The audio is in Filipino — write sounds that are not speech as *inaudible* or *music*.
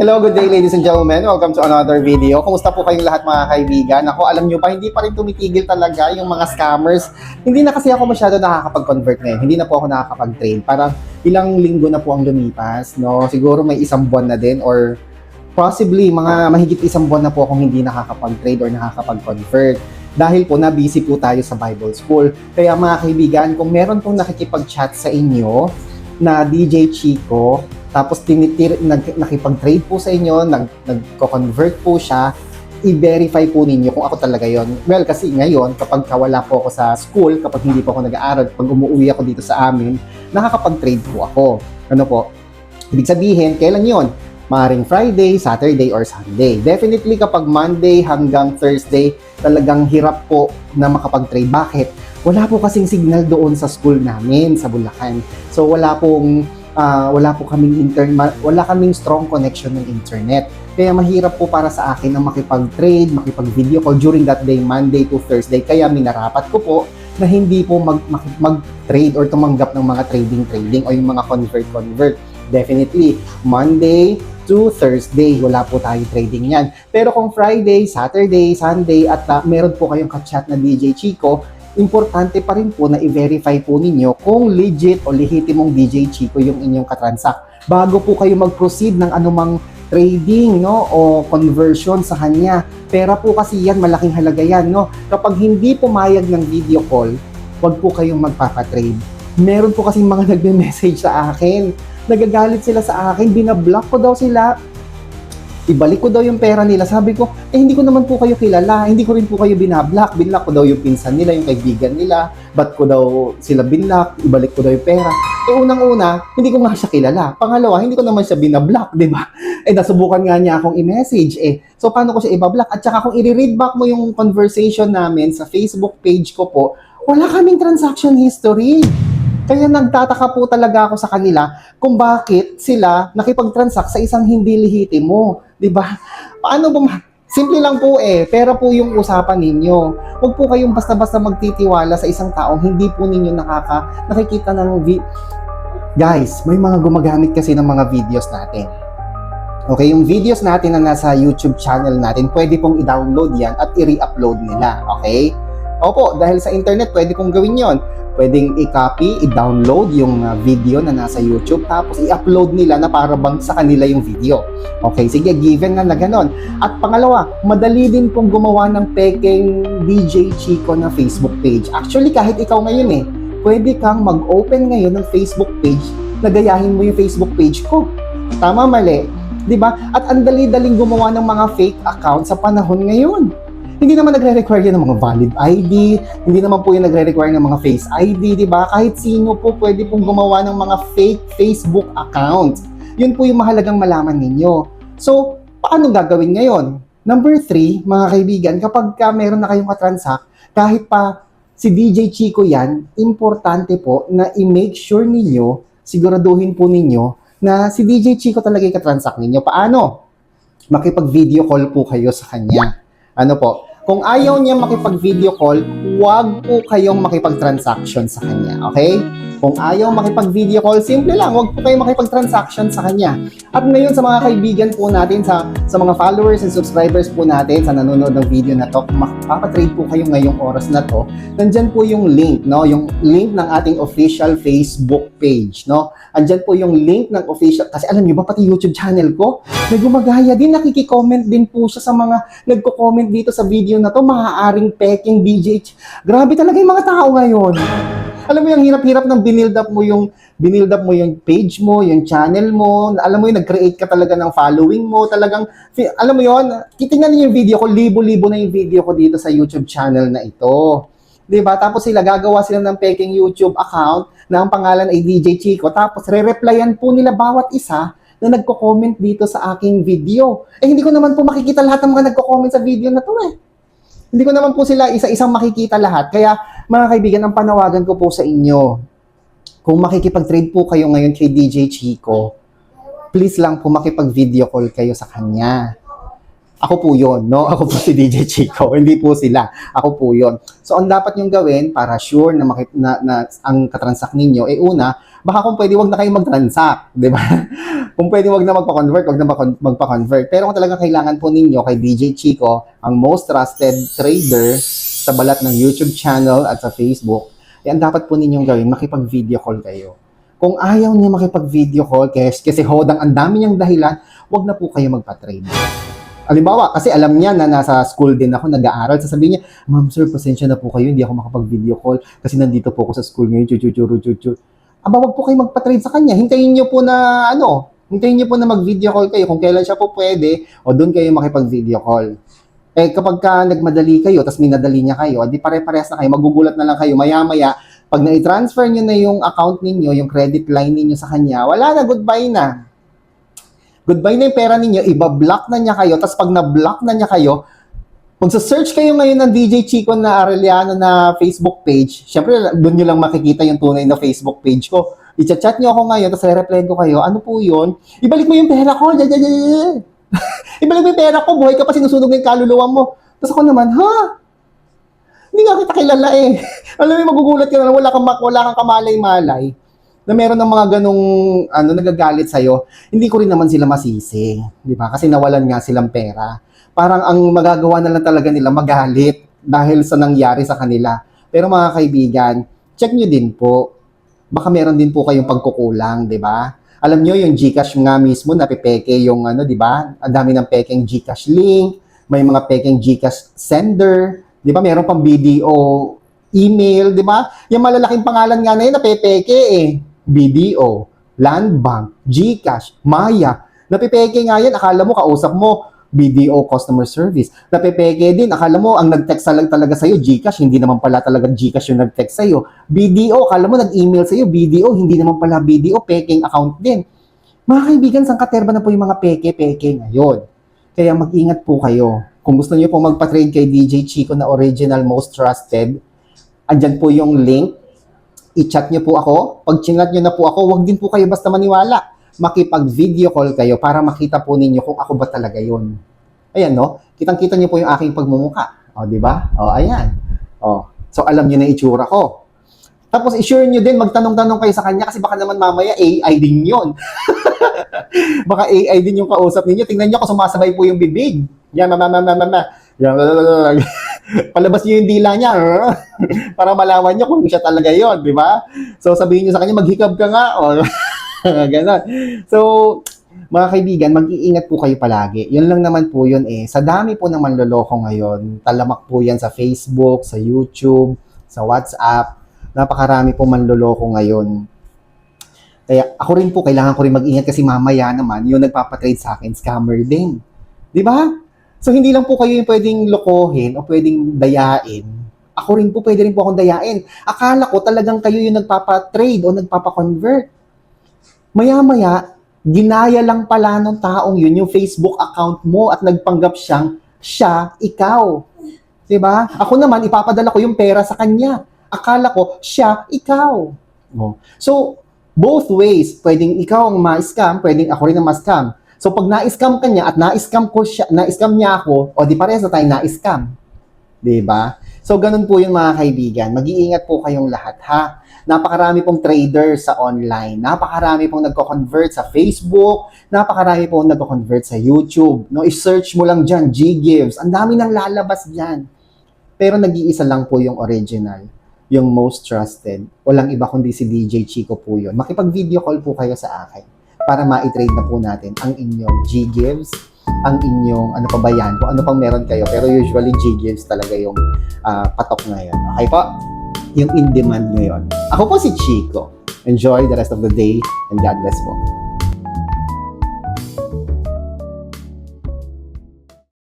Hello, good day ladies and gentlemen. Welcome to another video. Kumusta po kayong lahat mga kaibigan? Ako, alam nyo pa, hindi pa rin tumitigil talaga yung mga scammers. Hindi na kasi ako masyado nakakapag-convert ngayon. Hindi na po ako nakakapag-trade. Parang ilang linggo na po ang lumipas, no? Siguro may isang buwan na din or possibly mga mahigit isang buwan na po akong hindi nakakapag-trade or nakakapag-convert. Dahil po na busy po tayo sa Bible School. Kaya mga kaibigan, kung meron pong nakikipag-chat sa inyo na DJ Chico, tapos tinitir, nag, nakipag-trade po sa inyo, nag, nagko-convert po siya, i-verify po ninyo kung ako talaga yon. Well, kasi ngayon, kapag wala po ako sa school, kapag hindi po ako nag-aaral, pag umuwi ako dito sa amin, nakakapag-trade po ako. Ano po? Ibig sabihin, kailan yon? Maring Friday, Saturday, or Sunday. Definitely kapag Monday hanggang Thursday, talagang hirap po na makapag-trade. Bakit? Wala po kasing signal doon sa school namin, sa Bulacan. So wala pong ah, wala po kaming intern wala kaming strong connection ng internet. Kaya mahirap po para sa akin na makipag-trade, makipag-video call during that day, Monday to Thursday. Kaya minarapat ko po na hindi po mag- mag-trade or tumanggap ng mga trading-trading o yung mga convert-convert. Definitely, Monday to Thursday, wala po tayo trading yan. Pero kung Friday, Saturday, Sunday, at ah, meron po kayong kachat na DJ Chico, importante pa rin po na i-verify po ninyo kung legit o lehitimong DJ Chico yung inyong katransak bago po kayo mag-proceed ng anumang trading no o conversion sa kanya. Pera po kasi yan, malaking halaga yan no. Kapag hindi pumayag ng video call, wag po kayong magpapatrade. Meron po kasi mga *laughs* nagme-message sa akin. Nagagalit sila sa akin, binablock ko daw sila ibalik ko daw yung pera nila. Sabi ko, eh hindi ko naman po kayo kilala. Hindi ko rin po kayo binablock. Binlock ko daw yung pinsan nila, yung kaibigan nila. Ba't ko daw sila binlock? Ibalik ko daw yung pera. Eh unang-una, hindi ko nga siya kilala. Pangalawa, hindi ko naman siya binablock, di ba? *laughs* Eh nasubukan nga niya akong i-message eh. So paano ko siya ibablock? At saka kung i-read back mo yung conversation namin sa Facebook page ko po, wala kaming transaction history. Kaya nagtataka po talaga ako sa kanila kung bakit sila nakipag-transact sa isang hindi lehitimo. 'Di ba? Paano ba? Simple lang po eh. Pera po yung usapan ninyo. Huwag po kayong basta-basta magtitiwala sa isang taong hindi po ninyo nakaka nakikita ng vi- Guys, may mga gumagamit kasi ng mga videos natin. Okay, yung videos natin na nasa YouTube channel natin, pwede pong i-download yan at i-re-upload nila. Okay? Opo, dahil sa internet, pwede pong gawin yon. Pwedeng i-copy, i-download yung uh, video na nasa YouTube, tapos i-upload nila na para bang sa kanila yung video. Okay, sige, given na na ganon. At pangalawa, madali din pong gumawa ng peking DJ Chico na Facebook page. Actually, kahit ikaw ngayon eh, pwede kang mag-open ngayon ng Facebook page na gayahin mo yung Facebook page ko. Tama, mali. 'Di ba? At ang dali-daling gumawa ng mga fake account sa panahon ngayon. Hindi naman nagre-require yan ng mga valid ID, hindi naman po yung nagre-require ng mga face ID, di ba? Kahit sino po pwede pong gumawa ng mga fake Facebook account. Yun po yung mahalagang malaman ninyo. So, paano gagawin ngayon? Number three, mga kaibigan, kapag ka meron na kayong katransact, kahit pa si DJ Chico yan, importante po na i-make sure ninyo, siguraduhin po ninyo, na si DJ Chico talaga yung katransact ninyo. Paano? Makipag-video call po kayo sa kanya. Ano po? Kung ayaw niya makipag-video call, huwag po kayong makipag-transaction sa kanya. Okay? Kung ayaw makipag-video call, simple lang, huwag po kayong makipag-transaction sa kanya. At ngayon sa mga kaibigan po natin, sa, sa mga followers and subscribers po natin, sa nanonood ng video na to, kung makapatrade po kayo ngayong oras na to, nandyan po yung link, no? Yung link ng ating official Facebook page, no? Andyan po yung link ng official, kasi alam niyo ba, pati YouTube channel ko, may gumagaya din, nakikicomment din po siya sa mga nagko-comment dito sa video na to, maaaring peking DJ. Grabe talaga yung mga tao ngayon. Alam mo yung hirap-hirap ng binild up mo yung binild up mo yung page mo, yung channel mo, alam mo yung nag-create ka talaga ng following mo, talagang, alam mo yon titingnan niyo yung video ko, libo-libo na yung video ko dito sa YouTube channel na ito. 'Di ba? Tapos sila gagawa sila ng peking YouTube account na ang pangalan ay DJ Chico. Tapos re-replyan po nila bawat isa na nagko-comment dito sa aking video. Eh hindi ko naman po makikita lahat ng mga nagko-comment sa video na to eh. Hindi ko naman po sila isa-isang makikita lahat. Kaya mga kaibigan, ang panawagan ko po sa inyo, kung makikipag-trade po kayo ngayon kay DJ Chico, please lang po makipag-video call kayo sa kanya. Ako po yun, no? Ako po si DJ Chico, *laughs* hindi po sila. Ako po yun. So, ang dapat nyong gawin para sure na, makit, na, na ang katransak ninyo, eh una, baka kung pwede, wag na kayo mag-transact, di ba? *laughs* kung pwede, wag na magpa-convert, wag na magpa- magpa-convert. Pero kung talaga kailangan po ninyo kay DJ Chico, ang most trusted trader sa balat ng YouTube channel at sa Facebook, eh, ang dapat po ninyong gawin, makipag-video call kayo. Kung ayaw niya makipag-video call, kasi, kasi hodang ang dami niyang dahilan, wag na po kayo magpa-trade. Halimbawa, kasi alam niya na nasa school din ako, nag-aaral, sasabihin niya, Ma'am sir, pasensya na po kayo, hindi ako makapag-video call kasi nandito po ako sa school ngayon, chuchuchuru, chuchu. Aba, wag po kayo magpa-trade sa kanya. Hintayin niyo po na, ano, hintayin niyo po na mag-video call kayo kung kailan siya po pwede o doon kayo makipag-video call. Eh, kapag ka nagmadali kayo, tapos minadali niya kayo, di pare-parehas na kayo, magugulat na lang kayo, maya-maya, pag na-transfer niyo na yung account ninyo, yung credit line ninyo sa kanya, wala na, goodbye na goodbye na yung pera ninyo, iba-block na niya kayo, tapos pag na-block na niya kayo, magsa-search kayo ngayon ng DJ Chico na Arellano na Facebook page, syempre doon nyo lang makikita yung tunay na Facebook page ko. I-chat nyo ako ngayon, tapos i-reply ko kayo, ano po yun? Ibalik mo yung pera ko. *laughs* Ibalik mo yung pera ko, buhay ka pa sinusunog yung kaluluwa mo. Tapos ako naman, ha? Hindi nga kita kilala eh. *laughs* Alam mo, magugulat ka na wala kang, wala kang kamalay-malay na meron ng mga ganong ano nagagalit sa hindi ko rin naman sila masisi, di ba? Kasi nawalan nga silang pera. Parang ang magagawa na lang talaga nila magalit dahil sa nangyari sa kanila. Pero mga kaibigan, check nyo din po. Baka meron din po kayong pagkukulang, di ba? Alam nyo, yung Gcash nga mismo, napipeke yung ano, di ba? Ang dami ng pekeng Gcash link, may mga pekeng Gcash sender, di ba? Meron pang BDO email, di ba? Yung malalaking pangalan nga na yun, napepeke eh. BDO, Land Bank, GCash, Maya. Napipeke nga yan, akala mo kausap mo BDO customer service. Napipeke din, akala mo ang nag-text lang talaga sa'yo, GCash, hindi naman pala talaga GCash yung nag-text sa'yo. BDO, akala mo nag-email sa'yo, BDO, hindi naman pala BDO, peking account din. Mga kaibigan, sang katerba na po yung mga peke-peke ngayon. Kaya mag-ingat po kayo. Kung gusto niyo po magpa-trade kay DJ Chico na original most trusted, andyan po yung link i-chat niyo po ako. Pag chinat niyo na po ako, wag din po kayo basta maniwala. Makipag-video call kayo para makita po ninyo kung ako ba talaga yon. Ayan, no? Kitang-kita niyo po yung aking pagmumuka. O, di ba? O, ayan. O, so alam niyo na itsura ko. Tapos, i-sure niyo din, magtanong-tanong kayo sa kanya kasi baka naman mamaya AI din yon. *laughs* baka AI din yung kausap ninyo. Tingnan niyo kung sumasabay po yung bibig. Yan, mama, mama, mama. Yan, *laughs* palabas niyo yung dila niya. *laughs* para malaman niyo kung siya talaga yon, di ba? So sabihin niyo sa kanya, maghikab ka nga. O, *laughs* ganon. So, mga kaibigan, mag-iingat po kayo palagi. Yun lang naman po yun eh. Sa dami po ng manloloko ngayon, talamak po yan sa Facebook, sa YouTube, sa WhatsApp. Napakarami po manloloko ngayon. Kaya ako rin po, kailangan ko rin mag-ingat kasi mamaya naman, yung nagpapatrade sa akin, scammer din. Di ba? So, hindi lang po kayo yung pwedeng lokohin o pwedeng dayain. Ako rin po, pwede rin po akong dayain. Akala ko talagang kayo yung nagpapatrade o nagpapakonvert. Maya-maya, ginaya lang pala ng taong yun yung Facebook account mo at nagpanggap siyang siya, ikaw. 'Di ba? Ako naman, ipapadala ko yung pera sa kanya. Akala ko, siya, ikaw. Oh. So, both ways, pwedeng ikaw ang ma-scam, pwedeng ako rin ang ma-scam. So pag na-scam ka niya at na-scam ko siya, na-scam niya ako, o di parehas na tayo na-scam. 'Di ba? So ganun po yung mga kaibigan. Mag-iingat po kayong lahat ha. Napakarami pong traders sa online. Napakarami pong nagko-convert sa Facebook. Napakarami pong nagko-convert sa YouTube. No, i-search mo lang diyan G-Gives. Ang dami nang lalabas diyan. Pero nag-iisa lang po yung original yung most trusted. Walang iba kundi si DJ Chico po yun. Makipag-video call po kayo sa akin para ma-trade na po natin ang inyong G-Gives, ang inyong, ano pa ba yan, kung ano pang meron kayo. Pero usually G-Gives talaga yung ah, patok ngayon. Okay po? Yung in-demand ngayon. Ako po si Chico. Enjoy the rest of the day and God bless po.